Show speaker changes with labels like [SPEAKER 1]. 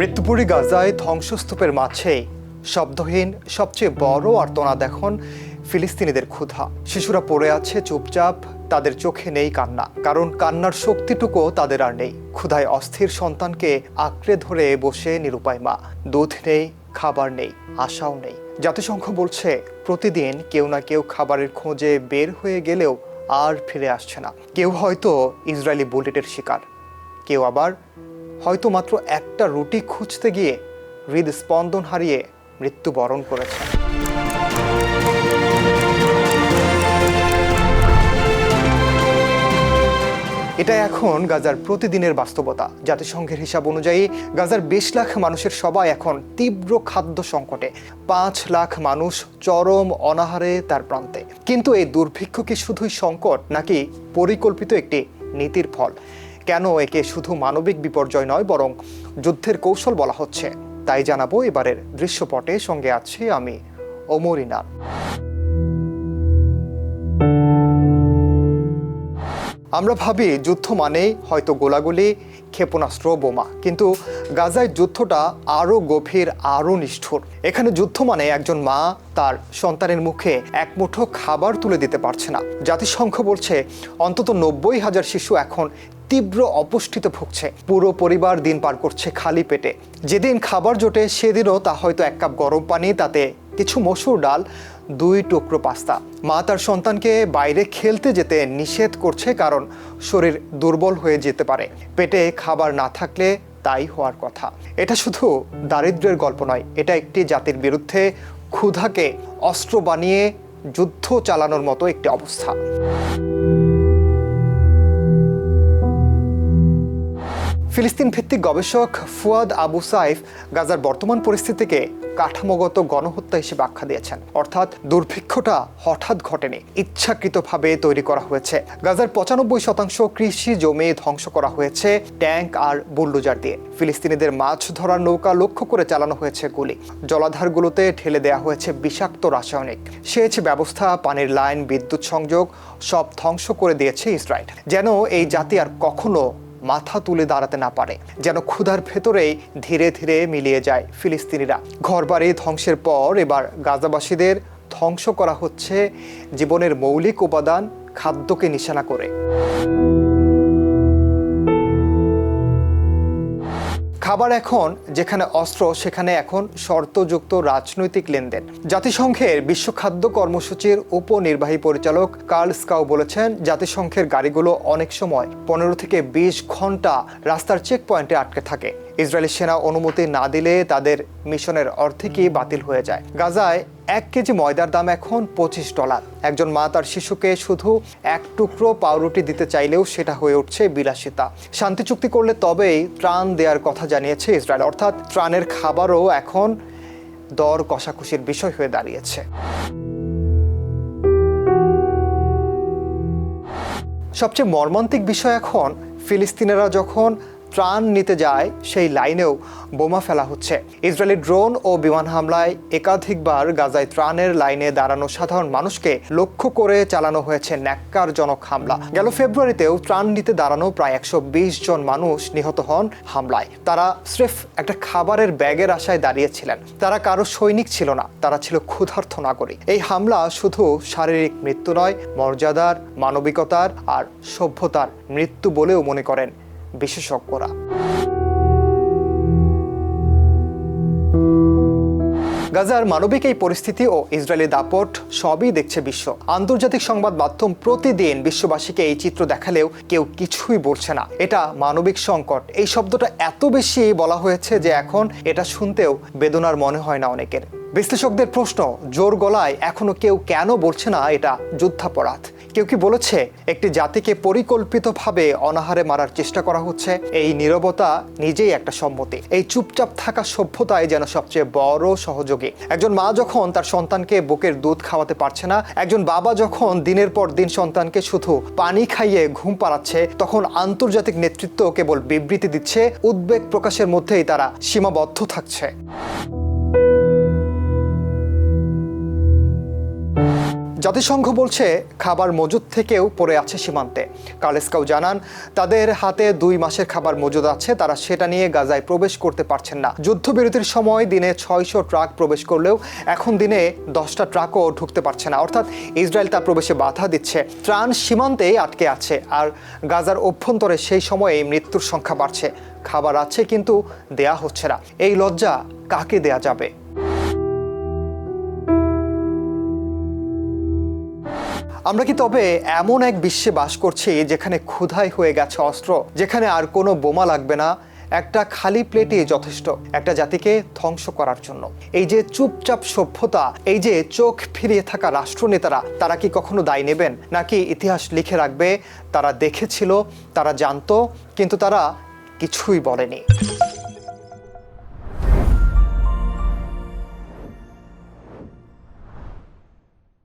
[SPEAKER 1] রক্তপুরী গাজায় ধ্বংসস্তূপের মাঝে শব্দহীন, সবচেয়ে বড় আর্তনাদ এখন ফিলিস্তিনিদের ক্ষুধা। শিশুরা পড়ে আছে চুপচাপ, তাদের চোখে নেই কান্না, কারণ কান্নার শক্তিটুকু তাদের আর নেই। ক্ষুধায় অস্থির সন্তানকে আঁকড়ে ধরে বসে নিরুপায় মা। দুধ নেই, খাবার নেই, আশাও নেই। জাতিসংঘ বলছে, প্রতিদিন কেউ না কেউ খাবারের খোঁজে বের হয়ে গেলেও আর ফিরে আসছে না। কেউ হয়তো ইসরায়েলি বুলেটের শিকার, কেউ আবার হয়তো মাত্র একটা রুটি খুঁজতে গিয়ে হৃদস্পন্দন হারিয়ে মৃত্যুবরণ করেছে। এটা এখন গাজার প্রতিদিনের বাস্তবতা। জাতিসংঘের হিসাব অনুযায়ী গাজার বিশ লাখ মানুষের সবাই এখন তীব্র খাদ্য সংকটে। পাঁচ লাখ মানুষ চরম অনাহারে তার প্রান্তে। কিন্তু এই দুর্ভিক্ষ কি শুধুই সংকট নাকি পরিকল্পিত একটি নীতির ফল? কেন একে শুধু মানবিক বিপর্যয় নয়, বরং যুদ্ধের কৌশল বলা হচ্ছে। তাই জানাব এবারের দৃশ্যপটে সঙ্গে আছি আমি, অমরিনা। আমরা ভাবি যুদ্ধ মানেই হয়তো গোলাগুলি, ক্ষেপণাস্ত্র, বোমা। কিন্তু গাজায় যুদ্ধটা আরও গভীর, আরও নিষ্ঠুর। এখানে যুদ্ধ মানে একজন মা তার সন্তানের মুখে এক মুঠো খাবার তুলে দিতে পারছে না। জাতিসংঘ বলছে, অন্তত নব্বই হাজার শিশু এখন তীব্র অপুষ্টিতে ভুগছে। পুরো পরিবার দিন পার করছে খালি পেটে। যেদিন খাবার জোটে, সেদিনও তা হয়তো এক কাপ গরম পানি, তাতে কিছু মসুর ডাল, দুই টুকরো পাস্তা। মা তার সন্তানকে বাইরে খেলতে যেতে নিষেধ করছে কারণ শরীর দুর্বল হয়ে যেতে পারে। পেটে খাবার না থাকলে তাই হওয়ার কথা। এটা শুধু দারিদ্র্যের গল্প নয়, এটা একটি জাতির বিরুদ্ধে ক্ষুধাকে অস্ত্র বানিয়ে যুদ্ধ চালানোর মতো একটি অবস্থা। ফিলিস্তিন ভিত্তিক গবেষক ফুয়াদ আবু সাইফ গাজার বর্তমান পরিস্থিতিকে কাঠামোগত গণহত্যা হিসেবে আখ্যা দিয়েছেন। অর্থাৎ দুর্ভিক্ষটা হঠাৎ ঘটেনি, ইচ্ছাকৃতভাবে তৈরি করা হয়েছে। গাজার পঁচানব্বই শতাংশ কৃষি জমি ধ্বংস করা হয়েছে ট্যাঙ্ক আর বুলডোজার দিয়ে। ফিলিস্তিনিদের মাছ ধরার নৌকা লক্ষ্য করে চালানো হয়েছে গুলি। জলাধারগুলোতে ঠেলে দেওয়া হয়েছে বিষাক্ত রাসায়নিক। সেচ ব্যবস্থা, পানির লাইন, বিদ্যুৎ সংযোগ সব ধ্বংস করে দিয়েছে ইসরায়েল। যেন এই জাতি আর কখনো মাথা তুলে দাঁড়াতে না পারে, যেন ক্ষুধার ভেতরেই ধীরে ধীরে মিলিয়ে যায় ফিলিস্তিনিরা। ঘরবাড়ি ধ্বংসের পর এবার গাজাবাসীদের ধ্বংস করা হচ্ছে জীবনের মৌলিক উপাদান, খাদ্যকে নিশানা করে। খাবার এখন, যেখানে অস্ত্র, সেখানে এখন শর্তযুক্ত রাজনৈতিক লেনদেন। জাতিসংঘের বিশ্ব খাদ্য কর্মসূচির উপনির্বাহী পরিচালক কার্ল স্কাউ বলেছেন, জাতিসংঘের গাড়িগুলো অনেক সময় পনেরো থেকে বিশ ঘণ্টা রাস্তার চেক পয়েন্টে আটকে থাকে। ইসরায়েলি সেনা অনুমতি না দিলে তাদের মিশনের অর্ধেকই বাতিল হয়ে যায়? গাজায় এক কেজি ময়দার দাম এখন পঁচিশ ডলার। একজন মা তার শিশুকে শুধু এক টুকরো পাউরুটি দিতে চাইলেও সেটা হয়ে উঠছে বিলাসিতা। শান্তি চুক্তি করলে তবেই ত্রাণ দেওয়ার কথা জানিয়েছে ইসরায়েল। অর্থাৎ ত্রাণের খাবারও এখন দর কষাকষির বিষয় হয়ে দাঁড়িয়েছে। সবচেয়ে মর্মান্তিক বিষয় এখন ফিলিস্তিনিরা যখন ত্রাণ নিতে যায়, সেই লাইনেও বোমা ফেলা হচ্ছে। ইসরায়েলি ড্রোন ও বিমান হামলায় একাধিকবার গাজায় ত্রাণের লাইনে দাঁড়ানো সাধারণ মানুষকে লক্ষ্য করে চালানো হয়েছে ন্যাক্কারজনক হামলা। গেল ফেব্রুয়ারিতেও ত্রাণ নিতে দাঁড়ানো প্রায় একশো বিশ জন মানুষ নিহত হন হামলায়। তারা স্রেফ একটা খাবারের ব্যাগের আশায় দাঁড়িয়েছিলেন। তারা কারও সৈনিক ছিল না, তারা ছিল ক্ষুধার্থ নাগরিক। এই হামলা শুধু শারীরিক মৃত্যু নয়, মর্যাদার, মানবিকতার আর সভ্যতার মৃত্যু বলেও মনে করেন বিশেষজ্ঞরা। গাজার মানবিক এই পরিস্থিতি ও ইসরায়েলি দাপট সবই দেখছে বিশ্ব। আন্তর্জাতিক সংবাদ মাধ্যম প্রতিদিন বিশ্ববাসীকে এই চিত্র দেখালেও কেউ কিছুই বলছে না। এটা মানবিক সংকট। এই শব্দটা এত বেশি বলা হয়েছে যে এখন এটা শুনতেও বেদনার মনে হয় না অনেকের। বিশ্লেষকদের প্রশ্ন, জোর গলায় এখনও কেউ কেন বলছে না এটা যুদ্ধাপরাধ? কেউ কি বলেছে একটি জাতিকে পরিকল্পিতভাবে অনাহারে মারার চেষ্টা করা হচ্ছে? এই নীরবতা নিজেই একটা সম্মতি। এই চুপচাপ থাকা সভ্যতায় যেন সবচেয়ে বড় সহযোগী। একজন মা যখন তার সন্তানকে বুকের দুধ খাওয়াতে পারছে না, একজন বাবা যখন দিনের পর দিন সন্তানকে শুধু পানি খাইয়ে ঘুম পাড়াচ্ছে, তখন আন্তর্জাতিক নেতৃত্ব কেবল বিবৃতি দিচ্ছে, উদ্বেগ প্রকাশের মধ্যেই তারা সীমাবদ্ধ থাকছে। জাতিসংঘ বলছে খাবার মজুদ থেকেও পড়ে আছে সীমান্তে। কালেস্কাও জানান, তাদের হাতে দুই মাসের খাবার মজুদ আছে, তারা সেটা নিয়ে গাজায় প্রবেশ করতে পারছেন না। যুদ্ধবিরতির সময় দিনে ছয়শো ট্রাক প্রবেশ করলেও এখন দিনে দশটা ট্রাকও ঢুকতে পারছে না। অর্থাৎ ইসরায়েল তার প্রবেশে বাধা দিচ্ছে। ত্রাণ সীমান্তেই আটকে আছে, আর গাজার অভ্যন্তরে সেই সময়ে মৃত্যুর সংখ্যা বাড়ছে। খাবার আছে, কিন্তু দেয়া হচ্ছে না। এই লজ্জা কাকে দেয়া যাবে? আমরা কি তবে এমন এক বিশ্বে বাস করছি যেখানে ক্ষুধাই হয়ে গেছে অস্ত্র? যেখানে আর কোনো বোমা লাগবে না। একটা খালি প্লেটই যথেষ্ট। একটা জাতিকে ধ্বংস করার জন্য। এই যে চুপচাপ সভ্যতা, এই যে চোখ ফিরিয়ে থাকা রাষ্ট্রনেতারা, তারা কি কখনো দায় নেবেন? নাকি ইতিহাস লিখে রাখবে, তারা দেখেছিল, তারা জানতো, কিন্তু তারা কিছুই বলেনি।